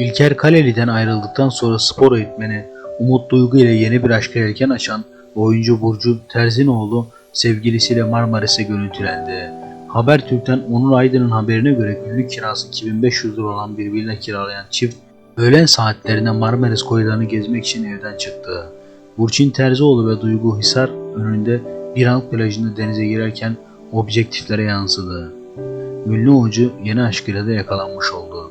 İlker Kaleli'den ayrıldıktan sonra spor eğitmeni Umut Duygu ile yeni bir aşka yelken açan oyuncu Burcu Terzinoğlu sevgilisiyle Marmaris'e görüntülendi. Habertürk'ten Onur Aydın'ın haberine göre günlük kirası 2500 lira olan bir villa kiralayan çift öğlen saatlerinde Marmaris koylarını gezmek için evden çıktı. Burçin Terzioğlu ve Duygu Hisar önünde bir halk plajında denize girerken objektiflere yansıdı. Ünlü oyuncu yeni aşkıyla da yakalanmış oldu.